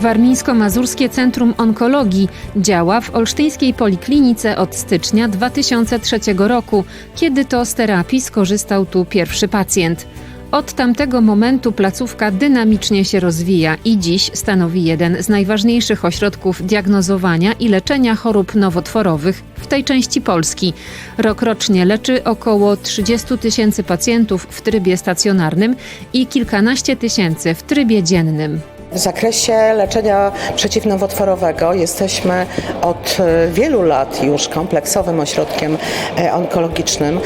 Warmińsko-Mazurskie Centrum Onkologii działa w Olsztyńskiej Poliklinice od stycznia 2003 roku, kiedy to z terapii skorzystał tu pierwszy pacjent. Od tamtego momentu placówka dynamicznie się rozwija i dziś stanowi jeden z najważniejszych ośrodków diagnozowania i leczenia chorób nowotworowych w tej części Polski. Rokrocznie leczy około 30 tysięcy pacjentów w trybie stacjonarnym i kilkanaście tysięcy w trybie dziennym. W zakresie leczenia przeciwnowotworowego jesteśmy od e, wielu lat już kompleksowym ośrodkiem e, onkologicznym.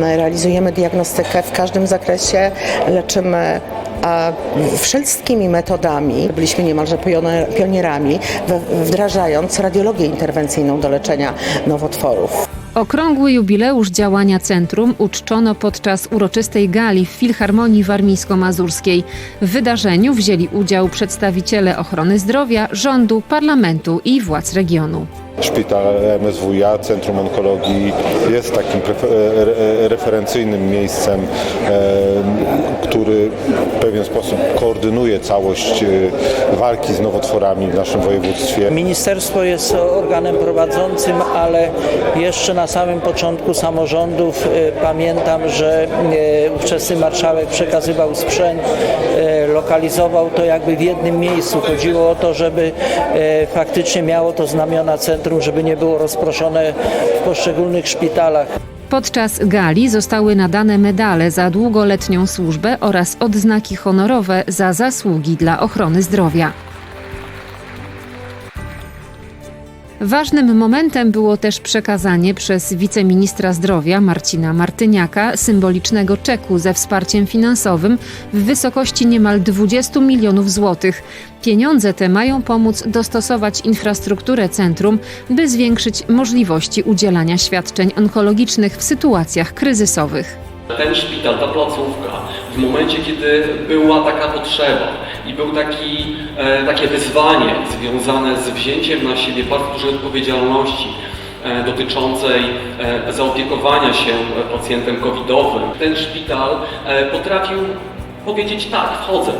Realizujemy diagnostykę w każdym zakresie, leczymy a wszystkimi metodami. Byliśmy niemalże pionierami, wdrażając radiologię interwencyjną do leczenia nowotworów. Okrągły jubileusz działania centrum uczczono podczas uroczystej gali w Filharmonii Warmińsko-Mazurskiej. W wydarzeniu wzięli udział przedstawiciele ochrony zdrowia, rządu, parlamentu i władz regionu. Szpital MSWiA, Centrum Onkologii jest takim prefe- re- referencyjnym miejscem, e, który w pewien sposób koordynuje całość e, walki z nowotworami w naszym województwie. Ministerstwo jest organem prowadzącym, ale jeszcze na samym początku samorządów e, pamiętam, że e, ówczesny marszałek przekazywał sprzęt, e, lokalizował to jakby w jednym miejscu. Chodziło o to, żeby e, faktycznie miało to znamiona centrum, żeby nie było rozproszone w poszczególnych szpitalach. Podczas gali zostały nadane medale za długoletnią służbę oraz odznaki honorowe za zasługi dla ochrony zdrowia. Ważnym momentem było też przekazanie przez wiceministra zdrowia Marcina Martyniaka symbolicznego czeku ze wsparciem finansowym w wysokości niemal 20 milionów złotych. Pieniądze te mają pomóc dostosować infrastrukturę centrum, by zwiększyć możliwości udzielania świadczeń onkologicznych w sytuacjach kryzysowych. Ten szpital, ta placówka, w momencie, kiedy była taka potrzeba i był taki, e, takie wyzwanie związane z wzięciem na siebie bardzo dużej odpowiedzialności e, dotyczącej e, zaopiekowania się pacjentem covidowym, ten szpital e, potrafił powiedzieć tak, wchodzę.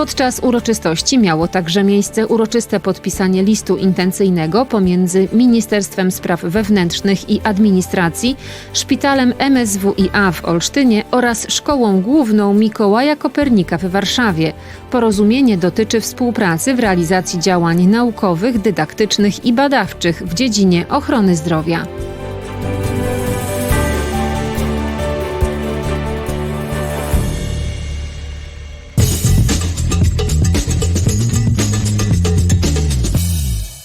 Podczas uroczystości miało także miejsce uroczyste podpisanie listu intencyjnego pomiędzy Ministerstwem Spraw Wewnętrznych i Administracji, Szpitalem MSWiA w Olsztynie oraz Szkołą Główną Mikołaja Kopernika w Warszawie. Porozumienie dotyczy współpracy w realizacji działań naukowych, dydaktycznych i badawczych w dziedzinie ochrony zdrowia.